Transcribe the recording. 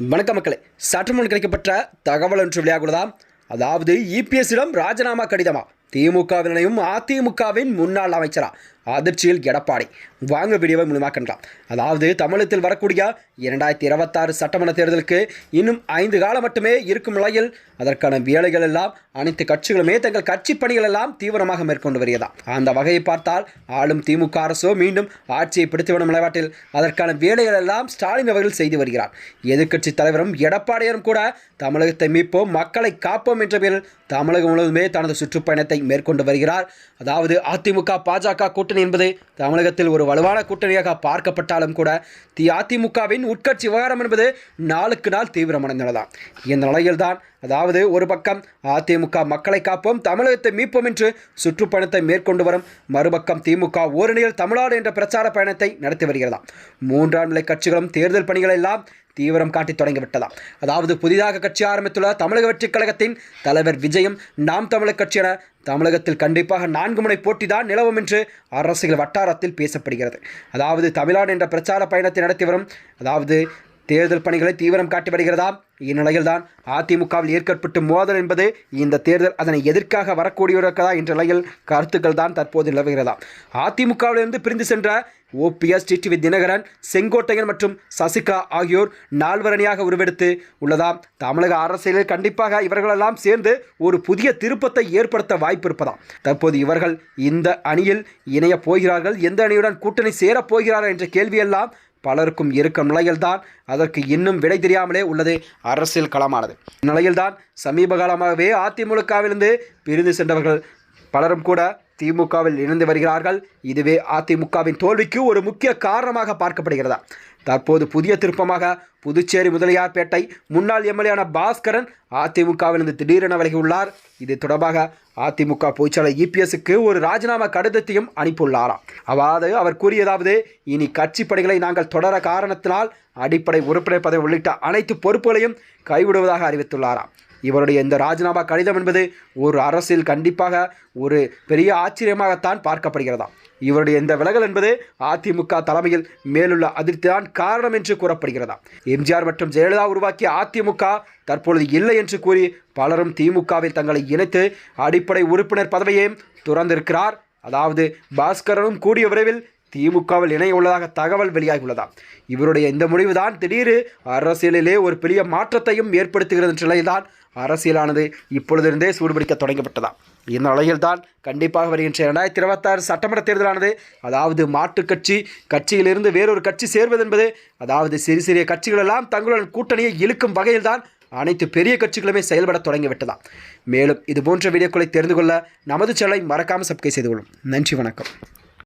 வணக்க மக்களே சற்று முன் கிடைக்கப்பட்ட தகவல் ஒன்று வெளியாகுள்ளதாம் அதாவது இபிஎஸ்ஸிடம் ராஜினாமா கடிதமா? திமுகவினையும் அதிமுகவின் முன்னாள் அமைச்சரா? அதிர்ச்சியில் எடப்பாடி. வாங்க வீடியோவை முழுமாக்கலாம் அதாவது தமிழகத்தில் வரக்கூடிய இரண்டாயிரத்தி இருபத்தாறு சட்டமன்ற தேர்தலுக்கு இன்னும் ஐந்து காலம் மட்டுமே இருக்கும் நிலையில் அதற்கான வேலைகள் எல்லாம் அனைத்து கட்சிகளுமே தங்கள் கட்சி பணிகள் எல்லாம் தீவிரமாக மேற்கொண்டு வருகிறதா? அந்த வகையை பார்த்தால் ஆளும் திமுக அரசோ மீண்டும் ஆட்சியை பிடித்துவிடும் நிலைப்பாட்டில் அதற்கான வேலைகள் எல்லாம் ஸ்டாலின் அவர்கள் செய்து வருகிறார். எதிர்க்கட்சி தலைவரும் எடப்பாடியரும் கூட தமிழகத்தை மீட்போம் மக்களை காப்போம் என்ற பேரில் தமிழகம் முழுவதுமே தனது சுற்றுப்பயணத்தை மேற்கொண்டு வருகிறார். அதாவது அதிமுக பாஜக கூட்டணி என்பது தமிழகத்தில் ஒரு வலுவான கூட்டணியாக பார்க்கப்பட்டாலும் கூட தி அதிமுகவின் உட்கட்சி விவகாரம் என்பது நாளுக்கு நாள் தீவிரமடைந்துள்ளதாம். இந்த நிலையில்தான் அதாவது ஒரு பக்கம் அதிமுக மக்களை காப்போம் தமிழகத்தை மீட்போம் என்று சுற்றுப்பயணத்தை மேற்கொண்டு வரும் மறுபக்கம் திமுக ஓரணியில் தமிழ்நாடு என்ற பிரச்சார பயணத்தை நடத்தி வருகிறதாம். மூன்றாம் நிலை கட்சிகளும் தேர்தல் பணிகளெல்லாம் தீவிரம் காட்டி தொடங்கிவிட்டதாம். அதாவது புதிதாக கட்சி ஆரம்பித்துள்ள தமிழக வெற்றிக் கழகத்தின் தலைவர் விஜயம் நாம் தமிழர் கட்சி என தமிழகத்தில் கண்டிப்பாக நான்கு முனை போட்டிதான் நிலவும் என்று அரசியல் வட்டாரத்தில் பேசப்படுகிறது. அதாவது தமிழ்நாடு என்ற பிரச்சார பயணத்தை நடத்தி வரும் அதாவது தேர்தல் பணிகளை தீவிரம் காட்டி வருகிறதாம். இந்நிலையில்தான் அதிமுகவில் ஏற்பட்டு மோதல் என்பது இந்த தேர்தல். அதனை எதிர்க்காக வரக்கூடியதா என்ற நிலையில் கருத்துக்கள் தான் தற்போது நிலவுகிறதா. அதிமுகவிலிருந்து பிரிந்து சென்ற ஓபிஎஸ் டிடிவி தினகரன் செங்கோட்டையன் மற்றும் சசிகா ஆகியோர் நால்வரணியாக உருவெடுத்து உள்ளதாம் தமிழக அரசியலில் கண்டிப்பாக இவர்களெல்லாம் சேர்ந்து ஒரு புதிய திருப்பத்தை ஏற்படுத்த வாய்ப்பு இருப்பதாம் தற்போது இவர்கள் இந்த அணியில் இணையப் போகிறார்கள். எந்த அணியுடன் கூட்டணி சேரப்போகிறார்கள் என்ற கேள்வியெல்லாம் பலருக்கும் இருக்கும் நிலையில்தான் அதற்கு இன்னும் விடை தெரியாமலே உள்ளது அரசியல் களமானது. நிலையில்தான் சமீப காலமாகவே அதிமுகவிலிருந்து பிரிந்து சென்றவர்கள் பலரும் கூட திமுகவில் இணைந்து வருகிறார்கள். இதுவே அதிமுகவின் தோல்விக்கு ஒரு முக்கிய காரணமாக பார்க்கப்படுகிறதா? தற்போது புதிய திருப்பமாக புதுச்சேரி முதலியார்பேட்டை முன்னாள் எம்எல்ஏயான பாஸ்கரன் அதிமுகவிலிருந்து திடீரென விலகியுள்ளார். இது தொடர்பாக அதிமுக பொதுச்செயலர் இபிஎஸ்க்கு ஒரு ராஜினாமா கடிதத்தையும் அனுப்பியுள்ளாராம். அதாவது அவர் கூறியதாவது இனி கட்சி பணிகளை நாங்கள் தொடர காரணத்தினால் அடிப்படை உறுப்பினர் பதவி உள்ளிட்ட அனைத்து பொறுப்புகளையும் கைவிடுவதாக அறிவித்துள்ளாராம். இவருடைய இந்த ராஜினாமா கடிதம் என்பது ஒரு அரசில் கண்டிப்பாக ஒரு பெரிய ஆச்சரியமாகத்தான் பார்க்கப்படுகிறதா இவருடைய இந்த விலகல் என்பது அதிமுக தலைமையில் மேலுள்ள அதிர்ச்சிதான் காரணம் என்று கூறப்படுகிறதா எம்ஜிஆர் மற்றும் ஜெயலலிதா உருவாக்கிய அதிமுக தற்பொழுது இல்லை என்று கூறி பலரும் திமுகவில் தங்களை இணைத்து அடிப்படை உறுப்பினர் பதவியையும் துறந்திருக்கிறார். அதாவது பாஸ்கரனும் கூடிய விரைவில் திமுகவில் இணைய உள்ளதாக தகவல் வெளியாகியுள்ளதா இவருடைய இந்த முடிவுதான் திடீர் அரசியலிலே ஒரு பெரிய மாற்றத்தையும் ஏற்படுத்துகிறது என்ற நிலையில்தான் அரசியலானது இப்பொழுதிருந்தே சூடுபிடிக்க தொடங்கப்பட்டதா இந்த நிலையில்தான் கண்டிப்பாக வருகின்ற இரண்டாயிரத்தி இருபத்தாறு சட்டமன்ற தேர்தலானது அதாவது மாற்றுக் கட்சி கட்சியிலிருந்து வேறொரு கட்சி சேர்வது என்பது அதாவது சிறு சிறிய கட்சிகளெல்லாம் தங்களுடன் கூட்டணியை இழுக்கும் வகையில்தான் அனைத்து பெரிய கட்சிகளுமே செயல்பட தொடங்கிவிட்டதா மேலும் இது போன்ற வீடியோக்களை தெரிந்து கொள்ள நமது சேனலை மறக்காமல் சப்ஸ்கிரைப் செய்து கொள்ளும். நன்றி வணக்கம்.